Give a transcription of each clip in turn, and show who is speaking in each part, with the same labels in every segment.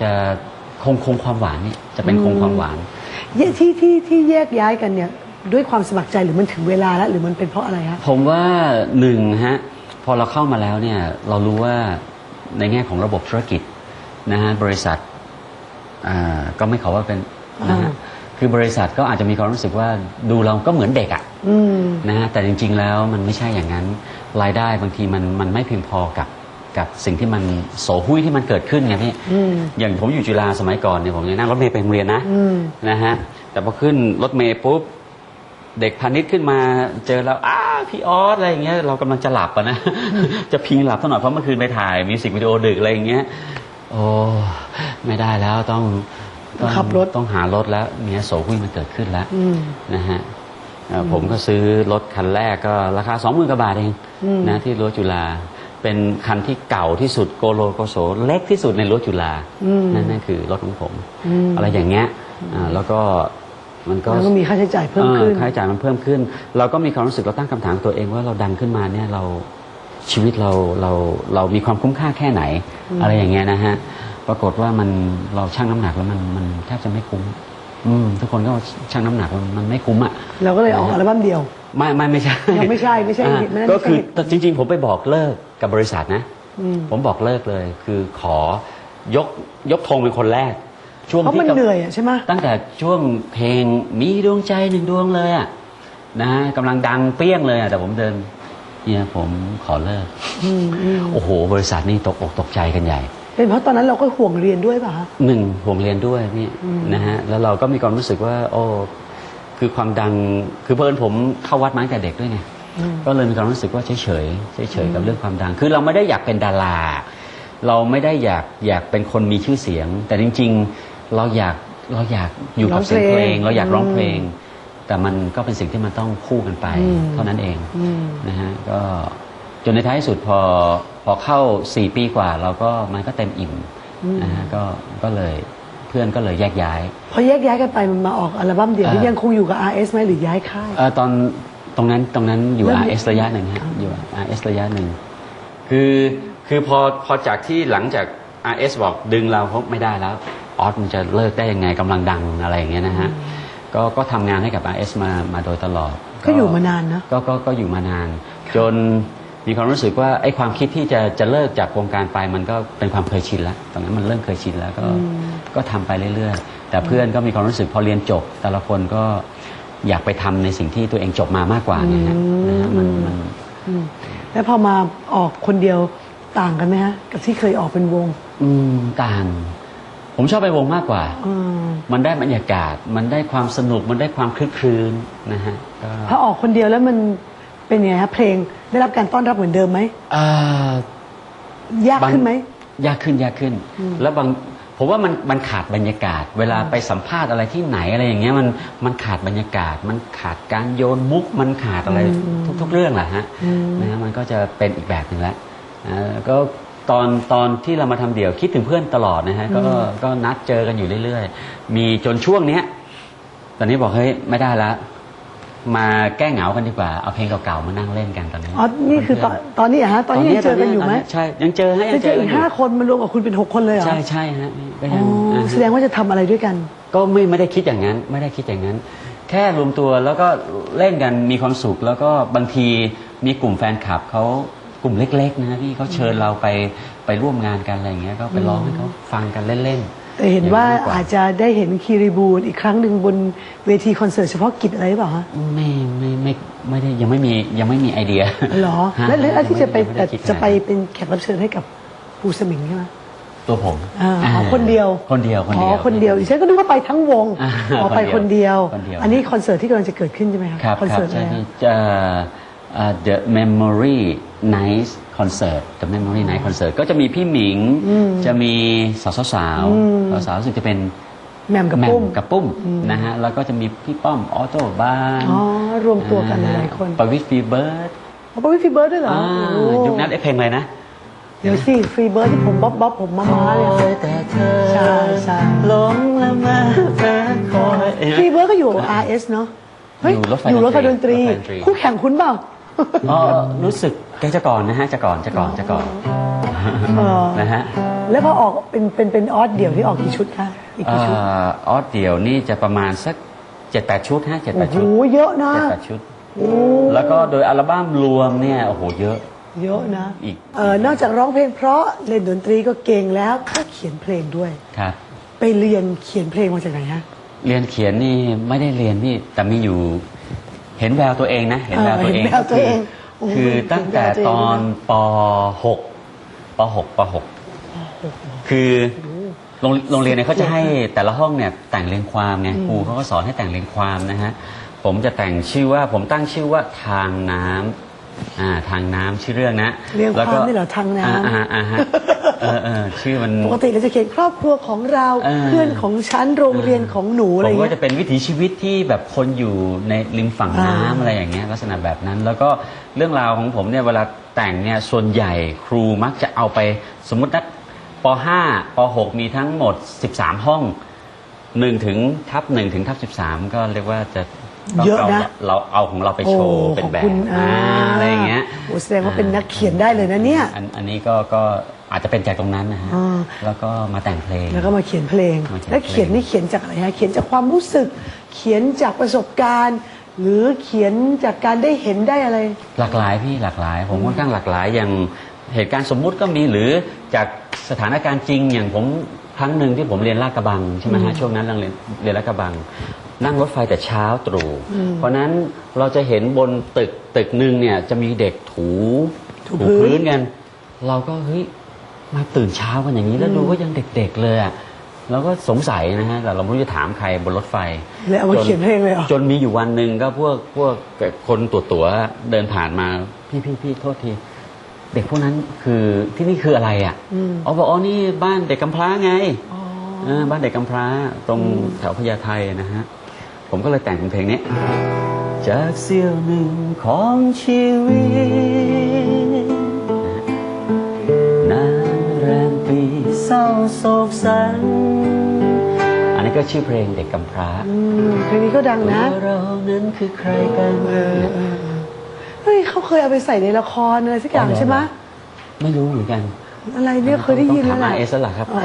Speaker 1: จะคงคงความหวานนี่จะเป็นคงความหวาน
Speaker 2: เยที่ที่ที่แยกย้ายกันเนี่ยด้วยความสมัครใจหรือมันถึงเวลาแล้วหรือมันเป็นเพราะอะไรฮะ
Speaker 1: ผมว่าหนึ่งฮะพอเราเข้ามาแล้วเนี่ยเรารู้ว่าในแง่ของระบบธุรกิจนะฮะบริษัทอ่าก็ไม่ขอว่าเป็นนะฮะ
Speaker 2: อ่า
Speaker 1: คือบริษัทก็อาจจะมีความรู้สึกว่าดูเราก็เหมือนเด็กอะ
Speaker 2: อืม
Speaker 1: นะฮะแต่จริง ๆ แล้วมันไม่ใช่อย่างนั้นรายได้บางทีมันมันไม่เพียงพอกับ กับสิ่งที่มันโสหุ้ยที่มันเกิดขึ้นไงพี่
Speaker 2: อืม
Speaker 1: อย่างผมอยู่จุฬาสมัยก่อนเนี่ยผมยังนั่งรถเมล์ไปโรงเรียนนะ
Speaker 2: อืม
Speaker 1: นะฮะแต่พอขึ้นรถเมล์ปุ๊บเด็กพาณิชย์ขึ้นมาเจอแล้วอ้าพี่ออสอะไรอย่างเงี้ยเรากำลังจะหลับอะนะ จะพิงหลับสักหน่อยเพราะเมื่อคืนไปถ่ายมิวสิกวิดีโอดึกอะไรอย่างเงี้ยโอ้ไม่ได้แล้วต้อง
Speaker 2: ต้องขับรถ
Speaker 1: ต้องหารถแล้วเนี่ยโสหุ้ยมันเกิดขึ้นแล้ว
Speaker 2: อืม
Speaker 1: นะฮะเอ่อผมก็ซื้อรถคันแรกก็ราคา20,000กว่าบาทเอง
Speaker 2: อืม
Speaker 1: นะที่รั้วจุฬา เป็นคันที่เก่าที่สุดโกโลโกโสเล็กที่สุดในรั้วจุฬา
Speaker 2: อืม
Speaker 1: นั่นนั่นคือรถของผม
Speaker 2: อืม
Speaker 1: อะไรอย่างเงี้ยอ่าแล้วก็มันก็
Speaker 2: แล้วก็มีค่าใช้จ่ายเพิ่มขึ้น
Speaker 1: ออค่าใช้จ่ายมันเพิ่มขึ้น เราก็มีความรู้สึกเราตั้งคำถามกับตัวเองว่าเราดังขึ้นมาเนี่ยเราชีวิตเราเราเรามีความคุ้มค่าแค่ไหน อะไรอย่างเงี้ยนะฮะปรากฏว่ามันเราชั่งน้ำหนักแล้วมันมันแทบจะไม่คุ้มอืมทุกคนก็ชั่งน้ำหนักมันมันไม่คุ้มอะ
Speaker 2: เราก็เลยออกอัลบั้มเดียว
Speaker 1: ไม่ไม่ไม่ใช่
Speaker 2: ยังไม่ใช่ไม่ใช่
Speaker 1: อ่า
Speaker 2: ไม่ใช่
Speaker 1: ก็คือ
Speaker 2: ไม่ใช่
Speaker 1: แต่จริง ๆ ผมไปบอกเลิก กับบริษัทนะ
Speaker 2: อืม
Speaker 1: ผมบอกเลิกเลย คือขอยกยกธงเป็นคนแรก ช่วง
Speaker 2: เพราะ
Speaker 1: ที่
Speaker 2: มัน
Speaker 1: กำ
Speaker 2: เหนื่อยอะใช่ไหม
Speaker 1: ตั้งแต่ช่วงเพลงมีดวงใจหนึ่งดวงเลยอะนะฮะกำลังดังเปรี้ยงเลยอะแต่ผมเดินเนี่ยผมขอเลิก
Speaker 2: อืมอืม
Speaker 1: โอ้โห บริษัทนี่ตกอกตกใจกันใหญ่
Speaker 2: เป็นเพราะตอนนั้นเราก็ห่วงเรียนด้วยป่ะฮะ
Speaker 1: หนึ่งห่วงเรียนด้วยพี่
Speaker 2: อืม
Speaker 1: นะฮะแล้วเราก็มีความรู้สึกว่า โอ้คือความดังคือเพิ่นผมเข้าวัดมาตั้งแต่เด็กด้วยไง
Speaker 2: อืม
Speaker 1: ก็เลยมีความรู้สึกว่าเฉยเฉยเฉยเฉยๆกับเรื่องความดัง คือเราไม่ได้อยากเป็นดารา เราไม่ได้อยากอยากเป็นคนมีชื่อเสียง แต่จริง ๆเราอยากเราอยากอยู่กับเสียงเพลง เราอยากร้องเพลง แต่มันก็เป็นสิ่งที่มันต้องคู่กันไป
Speaker 2: อืม
Speaker 1: เท่านั้นเอง
Speaker 2: อืม
Speaker 1: นะฮะก็จนในท้ายที่สุดพอพอเข้า 4 ปีกว่า เราก็มันก็เต็มอิ่มนะฮะก็ก็เลยเพื่อนก็เลยแยกย้าย
Speaker 2: พอแยกย้ายกันไปมันมาออกอัลบั้มเดียว
Speaker 1: อ่า
Speaker 2: ที่ยังคงอยู่กับ RS ไหมหรือย้ายค่าย
Speaker 1: เออตอนต รงนั้นตรงนั้นอยู่
Speaker 2: เริ่ม
Speaker 1: RS ระยะหนึ่งฮะอยู่ RS ระยะหนึ่งคือคือพอพอจากที่หลังจาก RS บอกดึงเราเขาไม่ได้แล้วออสมันจะเลิกได้ยังไงกำลังดังอะไรอย่างเงี้ยนะฮะก็ก็ทำงานให้กับ RS มามาโดยตลอด
Speaker 2: ก็อยู่มานานนะ
Speaker 1: ก็ก็ก็อยู่มานาน จนมีความรู้สึกว่าไอ้ความคิดที่จะจะเลิกจากวงการไปมันก็เป็นความเคยชินแล้วตอนนั้นมันเริ่มเคยชินแล้วก็ก็ทำไปเรื่อยๆ แต่เพื่อนก็มีความรู้สึกพอเรียนจบ แต่ละคนก็ อยากไปทำในสิ่งที่ตัวเองจบมามากกว่าไงฮะนะฮะมันมัน
Speaker 2: อืมแล้วพอมาออกคนเดียวต่างกันไหมฮะ กับที่เคยออกเป็นวง
Speaker 1: อืมต่าง ผมชอบไปวงมากกว่า
Speaker 2: อืม
Speaker 1: มันได้บรรยากาศ มันได้ความสนุก มันได้ความคลึกครื้นนะฮะก็
Speaker 2: พอออกคนเดียวแล้วมันเป็นไงฮะเพลงได้รับการต้อนรับเหมือนเดิมไหม
Speaker 1: อ่า
Speaker 2: ยากขึ้นไหม
Speaker 1: ยากขึ้นยากขึ้น แล้วบาง ผมว่ามันมันขาดบรรยากาศ เวลาไปสัมภาษณ์อะไรที่ไหนอะไรอย่างเงี้ยมันมันขาดบรรยากาศ มันขาดการโยนมุกมันขาดอะไรทุกทุกเรื่องแหละฮะนะฮะมันก็จะเป็นอีกแบบหนึ่งแล้วอ่าก็ตอนตอนที่เรามาทำเดี่ยวคิดถึงเพื่อนตลอดนะฮะก็ก็นัดเจอกันอยู่เรื่อย ๆ มีจนช่วงเนี้ย ตอนนี้บอกเฮ้ยไม่ได้ละ มาแก้เหงากันดีกว่า เอาเพลงเก่าๆมานั่งเล่นกันตอนนี้
Speaker 2: อ๋อ นี่คือตอนตอนนี้อะฮะ ตอนนี้ยังเจอกันอยู่ไหม
Speaker 1: ใช่ ยังเจอฮะยั
Speaker 2: จะ
Speaker 1: ง
Speaker 2: เจ
Speaker 1: เจ
Speaker 2: อ
Speaker 1: อ
Speaker 2: อี
Speaker 1: กัน
Speaker 2: ก
Speaker 1: อยู่
Speaker 2: ห้าคนมันรวมกับคุณเป็นหกคนเลยเหรอ
Speaker 1: ใช่ใช่ฮะก็
Speaker 2: อ๋
Speaker 1: ยัง
Speaker 2: อ
Speaker 1: อ่า
Speaker 2: แสดงว่าจะทำอะไรด้วยกัน
Speaker 1: ก็ไม่ไม่ได้คิดอย่างนั้น ไม่ได้คิดอย่างนั้น แค่รวมตัวแล้วก็เล่นกันมีความสุข แล้วก็บางทีมีกลุ่มแฟนคลับเขากลุ่มเล็ก ๆ นะพี่เขาเชิญเราไปไปร่วมงานกันอะไรอย่างเงี้ยก็ไปร้องให้เขาฟังกันเล่นๆ
Speaker 2: แต่เห็นว่า
Speaker 1: ย่งก
Speaker 2: อาจจะได้เห็นคีรีบูลอีกครั้งหนึ่งบนเวทีคอนเสิร์ตเฉพาะกิจอะไรหรือเปล่าฮะ
Speaker 1: ไม่ไม่ไม่ไม่ได้ยังไม่มียังไม่มีไอเดีย
Speaker 2: เหรอ
Speaker 1: ฮะ
Speaker 2: แล้วแล้วที่จะไป
Speaker 1: ยังม่ด้คิด
Speaker 2: จะไป
Speaker 1: ขนาดนั้น
Speaker 2: เป็นแขกรับเชิญให้กับปูสมิงใช่ไหม
Speaker 1: ตัวผม
Speaker 2: อ่าอ๋อคนเดียว
Speaker 1: คนเดียวคน
Speaker 2: อ๋
Speaker 1: เดี
Speaker 2: อ
Speaker 1: ยว
Speaker 2: คนเดียวดิฉันก็นึกว่าไปทั้งวง
Speaker 1: อ่า
Speaker 2: อ๋อไปคนเดียว
Speaker 1: คนเดียว
Speaker 2: อันนี้คอนเสิร์ตที่กำลังจะเกิดขึ้นใช่ไหมคะ
Speaker 1: ครับ
Speaker 2: คอน
Speaker 1: ครับ
Speaker 2: เสิร์ตอะ
Speaker 1: ใช่
Speaker 2: ไร
Speaker 1: ที่
Speaker 2: ฮะ
Speaker 1: จะอ่า The Memory Night Concert The Memory Night Concert ก็จะมีพี่หมิง จะมีสาวสาวๆสาวๆรู้สึกจะเป็น
Speaker 2: แหม่มกับ
Speaker 1: แหม่
Speaker 2: ปุ้ม
Speaker 1: มกับปุ้มนะฮะแล้วก็จะมีพี่ป้อมออโต้บาน
Speaker 2: อ๋อรวมตัวกันหลายๆคน
Speaker 1: ปวิทฟีเบิร์ด
Speaker 2: อ๋อไปวิฟีเบิร์ดด้วยเหรอโอ้
Speaker 1: ยุคนั้นไอ้เพลงอะไรนะ
Speaker 2: เดี๋ยวสิฟรีเบิร์ดที่ผมบ๊อบบ๊อบผมมาม้าเลย
Speaker 1: แต่เธอ
Speaker 2: ใช่ใช่
Speaker 1: หลงละเมาเธอคอย
Speaker 2: ฟรีเบิร์ดก็อยู่ RS เนาะเฮ้ย
Speaker 1: อยู่รถไฟ
Speaker 2: อยู่รถไฟดนตรี
Speaker 1: รถไฟดนตรี
Speaker 2: คู่แข่งคุณเปล่า
Speaker 1: อ๋อรู้สึก แกจะก่อนนะฮะจะก่อนจะก่อนจะก่อน
Speaker 2: เออ
Speaker 1: นะฮะ
Speaker 2: แล้วพอออกเป็นเป็นเป็นออสเดี่ยวที่ออกกี่ชุดคะอีก
Speaker 1: เอ่
Speaker 2: กี่ชุด
Speaker 1: อออสเดี่ยวนี่จะประมาณสักเจ็ดแปดชุดฮะเจ็ดแป
Speaker 2: โอ้
Speaker 1: ด
Speaker 2: โห
Speaker 1: ชุด
Speaker 2: เยอะนะ
Speaker 1: เจ็ดแปดชุด
Speaker 2: โอ้
Speaker 1: แล้วก็โดยอัลบั้มรวมเนี่ยโอ้โหเยอะ
Speaker 2: เยอะนะ
Speaker 1: อีก
Speaker 2: เออนอกจากร้องเพลงเพราะเล่นดนตรีก็เก่งแล้วก็เขียนเพลงด้วย
Speaker 1: ครับ
Speaker 2: ไปเรียนเขียนเพลงมาจากไหนฮะ
Speaker 1: เรียนเขียนนี่ไม่ได้เรียนนี่แต่มีอยู่ เห็นแววตัวเองนะ เห็นแววตัวเอง
Speaker 2: เห็นแววตัวเองโอ้โห
Speaker 1: คือตั้งแต่
Speaker 2: เห็นแววตัวเอง
Speaker 1: ตอนป .6 ป .6 ป .6 คือโรงโรงเรียนเนี่ยเขาจะให้แต่ละห้องเนี่ยแต่งเรียงความไงครูเขาก็สอนให้แต่งเรียงความนะฮะผมจะแต่งชื่อว่าผมตั้งชื่อว่าทางน้ำ อ่าทางน้ำชื่อเรื่องนะ
Speaker 2: เรียงความ
Speaker 1: แล้ก็
Speaker 2: นี่เหรอทางน้ำ
Speaker 1: อ่าอ่าอ่าฮะเออเออชื่อมัน
Speaker 2: ปกติเราจะเขียนครอบครัวของเรา
Speaker 1: เออ
Speaker 2: เพื่อนของฉันโรงเรียนของหนูอะไร
Speaker 1: ผม
Speaker 2: เงี้
Speaker 1: ก็
Speaker 2: ย
Speaker 1: จะเป็นวิถีชีวิตที่แบบคนอยู่ในริมฝั่งน้ำ
Speaker 2: อ่า
Speaker 1: อะไรอย่างเงี้ยลักษณะแบบนั้น แล้วก็เรื่องราวของผมเนี่ยเวลาแต่งเนี่ยส่วนใหญ่ครูมักจะเอาไปสมมตินักป .5 ป .6 มีทั้งหมด 13 ห้อง1ถึงทับ1ถึงทับ13 ก็เรียกว่าจะ ต้อง
Speaker 2: เยอะนะ
Speaker 1: เราเราเอาของเราไปโชว์เป็นแบบ
Speaker 2: ขอบคุณ
Speaker 1: อ่าอะไรอย่างเงี้ย
Speaker 2: โอ้แสดงว่าเป็นนักเขียนได้เลยนะเนี่ย
Speaker 1: อันอันนี้ก็ก็อาจจะเป็นจากตรงนั้นนะฮะ
Speaker 2: อ่า
Speaker 1: แล้วก็มาแต่งเพลง
Speaker 2: แล้วก็มาเขียนเพลง
Speaker 1: มาเขียนเพลง
Speaker 2: แล้วเขียนนี่เขียนจากอะไรฮะ เขียนจากความรู้สึก เขียนจากประสบการณ์ หรือเขียนจากการได้เห็นได้อะไร
Speaker 1: หลากหลายพี่หลากหลาย ผมค่อนข้างหลากหลายอย่างเหตุการณ์สมมุติก็มีหรือจากสถานการณ์จริงอย่างผมครั้งหนึ่งที่ผมเรียนลาดกระบังใช่ไหมฮะช่วงนั้นเราเรียนเรียนลาดกระบัง นั่งรถไฟแต่เช้าตรู่ เพราะนั้นเราจะเห็นบนตึกตึกหนึ่งเนี่ยจะมีเด็กถู
Speaker 2: ถูพื้น
Speaker 1: พื้นกัน เราก็เฮ้ยมาตื่นเช้ากันอย่างนี้แล้วดูว่ายังเด็ก ๆ เลยอะเราก็สงสัยนะฮะแต่เราไม่รู้จะถามใครบนรถไฟ
Speaker 2: เลยเอามา
Speaker 1: จ
Speaker 2: เขียนเพลงเลยเหรอ
Speaker 1: จนมีอยู่วันหนึ่งก็พวกพวกคนตัวตัวๆเดินผ่านมาพี่พี่พี่โทษทีเด็กพวกนั้นคือที่นี่คืออะไรอะ
Speaker 2: อืม
Speaker 1: อ๋อบอกอ๋อนี่บ้านเด็กกำพร้าไง
Speaker 2: อ๋อ
Speaker 1: เออบ้านเด็กกำพร้าตรงแถวพญาไทนะฮะ ผมก็เลยแต่งเป็นเพลงนี้ จากเสี้ยวหนึ่งของชีวิตนานแรมปีเศร้าโศกสัน อันนี้ก็ชื่อเพลงเด็กกำพร้า
Speaker 2: อืมเพลงนี้ก็ดังนะ
Speaker 1: ว่าเรานั้นคือใครกัน
Speaker 2: เออเออเออเฮ้ยเขาเคยเอาไปใส่ในละครอะไรสักอย่างใช่ไหม
Speaker 1: ไม่รู้เหมือนกัน
Speaker 2: อะไรเนี่ยเคยได้ยิน
Speaker 1: ต้
Speaker 2: แล้
Speaker 1: อ
Speaker 2: ว
Speaker 1: ง
Speaker 2: แห
Speaker 1: ถาม
Speaker 2: ละ
Speaker 1: เอสแล้วล่ะครับ
Speaker 2: อ๋อ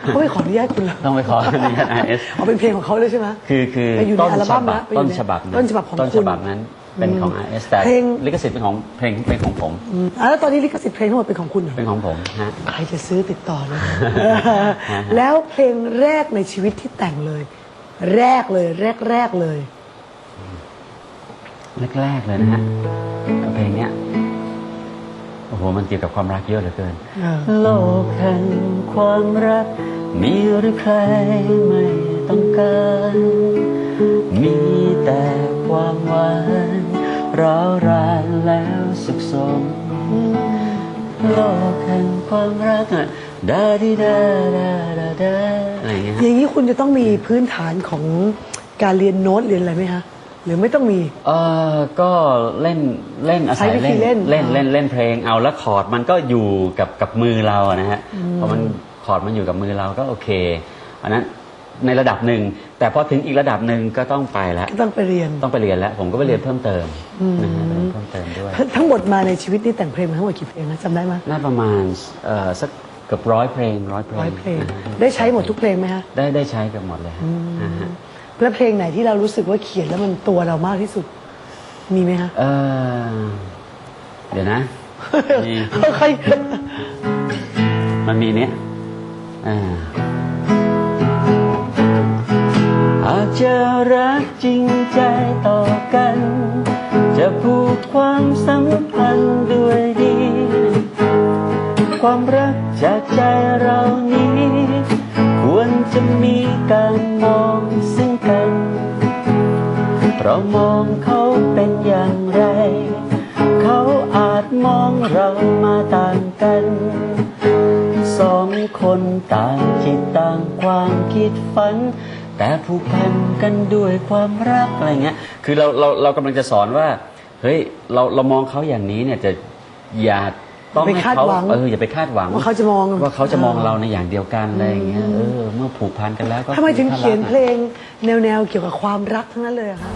Speaker 2: เขาไม่ขออนุญาตคุณเหรอ
Speaker 1: ต้องไปขออนุญาต IS
Speaker 2: เอาเป็นเพลงของเขาเลยใช่ไหม
Speaker 1: คือคือ
Speaker 2: ไปอยู่ใน
Speaker 1: ต้น
Speaker 2: อัล
Speaker 1: ฉ
Speaker 2: บั้ม
Speaker 1: บับ
Speaker 2: นะไปอยู่
Speaker 1: ต้น
Speaker 2: ใน
Speaker 1: ฉบับ
Speaker 2: ต้นฉบับของ
Speaker 1: ต้น
Speaker 2: คุ
Speaker 1: ฉ
Speaker 2: ณ
Speaker 1: บับนั้นเป็นของ IS แต่
Speaker 2: เพลง
Speaker 1: ลิขสิทธิ์เป็นของเพลงเป็นของผม
Speaker 2: อืมอะแล้วตอนนี้ลิขสิทธิ์เพลงทั้งหมดเป็นของคุณเหรอ
Speaker 1: เป็นของผมฮะ
Speaker 2: ใครจะซื้อติดต่อเลย
Speaker 1: ฮะ
Speaker 2: แล้วเพลงแรกในชีวิตที่แต่งเลย แรกเลยแรกแรกๆเลย
Speaker 1: แรกๆเลยนะฮะเพลงเนี้ย โอ้โหมันเกี่ยวกับความรักเยอะเหลือเกิน
Speaker 2: เออ
Speaker 1: โลกแห่งความรัก มีหรือใครไม่ต้องการ มีแต่ความหวานร้าวรานแล้วสุขสม โลกแห่งความรักอะดาดิดาดาดาดาอะไรอย่างเงี้ย
Speaker 2: อ
Speaker 1: ฮะ
Speaker 2: ย่างนี้คุณจะต้องมีพื้นฐานของการเรียนโน้ตเรียนอะไรไหมคะ หรือไม่ต้องมี
Speaker 1: เออก็เล่นเล่นอาศัย
Speaker 2: ใช้วิธี
Speaker 1: เล่น
Speaker 2: เล่น
Speaker 1: เล่น
Speaker 2: อ๋อ
Speaker 1: เล่นเล่นเพลงเอาแล้วคอร์ดมันก็อยู่กับกับมือเราอะนะฮะพอมันคอร์ดมันอยู่กับมือเราก็โอเคอันนั้นในระดับหนึ่ง แต่พอถึงอีกระดับหนึ่งก็ต้องไปแล้ว
Speaker 2: ก็ต้องไปเรียน
Speaker 1: ต้องไปเรียนแล้ว ผมก็ไปเรียนเพิ่มเติมนะฮะไปเรียนเพิ่มเติมด้วย
Speaker 2: ทั้งหมดมาในชีวิตนี่แต่งเพลงมาทั้งหมดกี่เพลงนะจำได้ไหม
Speaker 1: น่าประมาณเอ่อสักเกือบร้อยเพลงร้อยเพลง
Speaker 2: ร้อยเพลง
Speaker 1: นะฮะ
Speaker 2: ได้ใช้หมดทุกเพลงไหมคะ
Speaker 1: ได้ได้ใช้เกับหมดเลยฮะนะฮะ
Speaker 2: แล้วเพลงไหนที่เรารู้สึกว่าเขียนแล้วมันตัวเรามากที่สุด มีไหมคะ
Speaker 1: เออเดี๋ยวนะมี
Speaker 2: ใคร
Speaker 1: มันมีเนี้ยอ่าหากจะรักจริงใจต่อกัน จะผูกความสัมพันธ์ด้วยดี ความรักจากใจเรานี้ ควรจะมีการมองซึ่งกันเรา มองเขาเป็นอย่างไร เขาอาจมองเรามาต่างกัน สองคนต่างจิตต่างความคิดฝัน แต่ผูกพันกันด้วยความรักอะไรเงี้ย คือเราเราเรากำลังจะสอนว่า เฮ้ยเราเรามองเขาอย่างนี้เนี่ยจะอย่าต้อง
Speaker 2: ไป
Speaker 1: ให้
Speaker 2: คาด
Speaker 1: เขา
Speaker 2: หวัง
Speaker 1: เอออย่าไปคาดหวัง
Speaker 2: ว่าเขาจะมอง
Speaker 1: ว่าเขาจะมองเราในอย่างเดียวกันอะไรอย่างเงี้ยเออเมื่อผูกพันกันแล้วก็
Speaker 2: ทำไมถึง
Speaker 1: ถ้ารัก
Speaker 2: เขียน
Speaker 1: อะ
Speaker 2: เพลง แนวๆเกี่ยวกับความรักทั้งนั้นเลยอะคะ